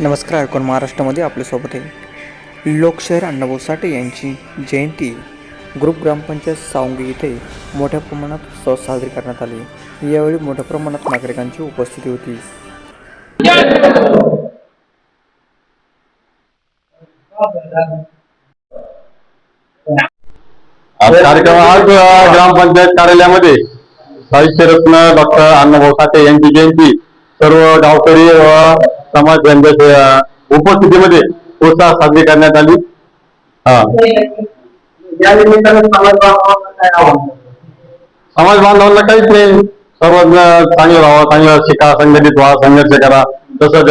नमस्कार ऐकून महाराष्ट्रामध्ये आपल्यासोबत आहे. लोकशाहीर अण्णाभाऊ साठे यांची जयंती ग्रुप ग्रामपंचायत सावंगी येथे मोठ्या प्रमाणात उत्सव साजरी करण्यात आले. यावेळी मोठ्या प्रमाणात नागरिकांची उपस्थिती होती. कार्यक्रम आज ग्रामपंचायत कार्यालयामध्ये. साहित्यरत्न डॉक्टर अण्णाभाऊ साठे यांची जयंती. सर्व गावकरी व समाज यांच्या उपस्थितीमध्ये उत्साह साजरी करण्यात आली. हा. समाज बांधवांना काहीच नाही. सर्वजण चांगले व्हावं चांगलं शिका संघटित व्हा संघर्ष करा. तसंच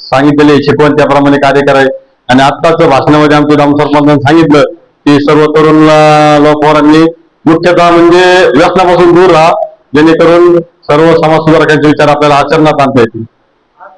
सांगितलेले शिकवण त्याप्रमाणे कार्य करावे. आणि आत्ताच भाषणामध्ये आमचे ग्राम सरपंचांनी सांगितलं की सर्व तरुण अ, लोकवरांनी मुख्यतः म्हणजे व्यसनापासून दूर राहा. जेणेकरून सर्व समाज सुधारकांचे विचार आपल्याला आचरणात आणता येतील.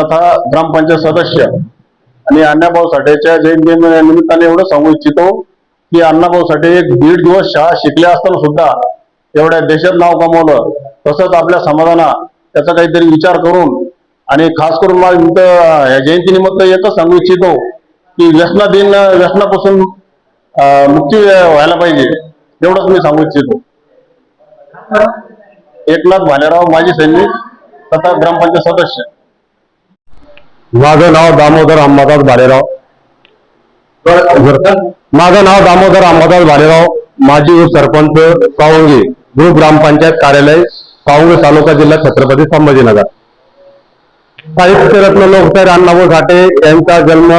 तथा ग्रामपंचायत सदस्य आणि अण्णाभाऊ साठेच्या जयंती निमित्ताने एवढं सांगू इच्छितो की अण्णाभाऊ साठे एक दीड दिवस शाळा शिकले असताना सुद्धा एवढ्या देशात नाव कमवलं तसंच आपल्या समाजाना त्याचा काहीतरी विचार करून आणि खास करून मला जयंतीनिमित्त एकच सांगू इच्छितो की व्यसना दिन व्यसनापासून मुक्ती व्हायला पाहिजे एवढंच मी सांगू इच्छितो. एकनाथ भालेराव माजी सैनिक तथा ग्रामपंचायत सदस्य. माझं नाव दामोदर अंबादास भालेराव. माझं नाव दामोदर अंबादास भालेराव. माजी उपसरपंच सावंगी ग्रुप ग्रामपंचायत कार्यालय सावंगी तालुका जिल्हा छत्रपती संभाजीनगर. साहित्यरत्न लोकशाहीर अण्णाभाऊ साठे यांचा जन्म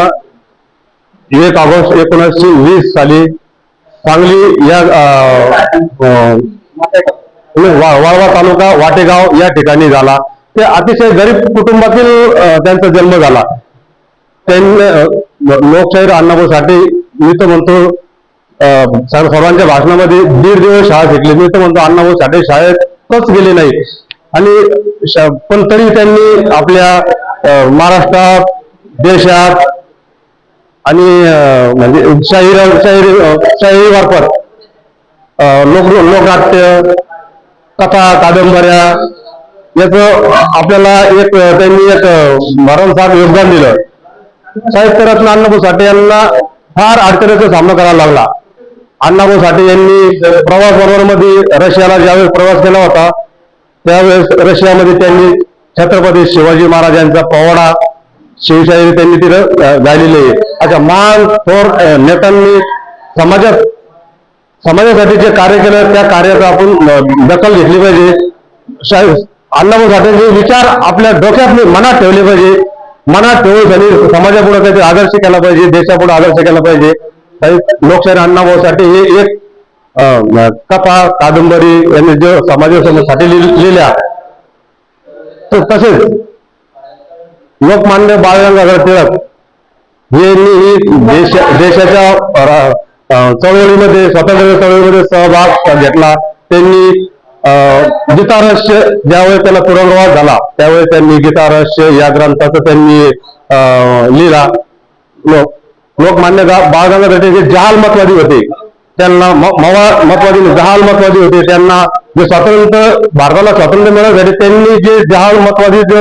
एक ऑगस्ट एकोणीसशे वीस साली सांगली या वाळवा तालुका वाटेगाव या ठिकाणी झाला. ते अतिशय गरीब कुटुंबातील त्यांचा जन्म झाला. त्यांनी लोकशाहीर अण्णाभाऊ साठे मी तर म्हणतो सर्वांच्या भाषणामध्ये दीड दिवस शाळा शिकली मी तर म्हणतो अण्णाभाऊ साठे शाळेतच गेले नाही आणि पण तरी त्यांनी आपल्या महाराष्ट्रात देशात आणि म्हणजे शाहीर शाहीर शाहिरी मार्फत लोक लोकनाट्य कथा कादंबऱ्या याच आपल्याला एक त्यांनी एक भरमसाठ योगदान दिलं. साहित्यरत्न अण्णाभाऊ साठे यांना फार अडचणीचा सामना करायला लागला. अण्णाभाऊ साठे यांनी प्रवास बरोबर मध्ये रशियाला ज्यावेळेस प्रवास केला होता त्यावेळेस रशियामध्ये त्यांनी छत्रपती शिवाजी महाराजांचा पवाडा शिवशाही त्यांनी तिथं गायलेले गायलेली आहे अशा मान थोर नेत्यांनी समाजात समाजासाठी जे कार्य केलं त्या कार्याचा आपण दखल घेतली पाहिजे. अण्णाभाऊ साठेंचे विचार आपल्या डोक्यात मनात ठेवले पाहिजे. मनात ठेवून त्यांनी समाजापुढे काहीतरी आदर्श केला पाहिजे देशापुढे आदर्श केला पाहिजे. लोकशाही लोकशाहीर अण्णाभाऊ साठे हे एक अं, कथा कादंबरी यांनी जे समाजासाठी लिहिल्या. तर तसेच लोकमान्य बाळगंगाधर टिळक यांनी ही देश देशाच्या चळवळीमध्ये स्वातंत्र्य चळवळीमध्ये सहभाग घेतला. त्यांनी अं, गीतारहस्य ज्यावेळी त्याला तुरुंगवास झाला त्यावेळी त्यांनी गीतारहस्य या ग्रंथाचा त्यांनी अं, लिहिला. लोक लोकमान्य गा- बाळ गंगाधर टिळक जहाल मतवादी होते. त्यांना म- मतवादी जहाल मतवादी होते. त्यांना जे स्वातंत्र्य भारताला स्वातंत्र्य मिळवण्यासाठी त्यांनी जे जहाल मतवादी जो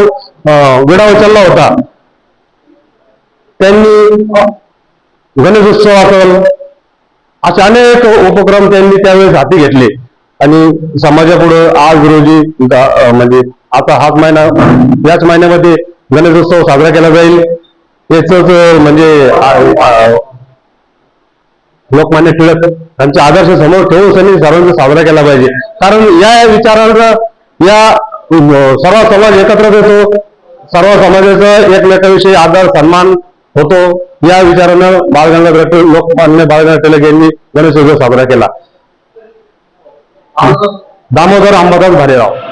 विडा उचलला होता त्यांनी गणेशोत्सव असेल असे अनेक उपक्रम त्यांनी त्यावेळेस हाती घेतले. आणि समाजापुढं आज रोजी म्हणजे आता हाच महिना याच महिन्यामध्ये गणेशोत्सव साजरा केला जाईल. याच म्हणजे लोकमान्य टिळक यांचे आदर्श समोर ठेवून त्यांनी सर्वांचा साजरा केला पाहिजे. कारण या विचारांचा या सर्व समाज एकत्र येतो सर्व समाजाचा एकमेकाविषयी आदर सन्मान होतो. या विचारानं बाळगंगाधर लोकमान्य बाळगंगाधर टिळक यांनी गणेशोत्सव साजरा केला. 나머들 안마당 말이에요.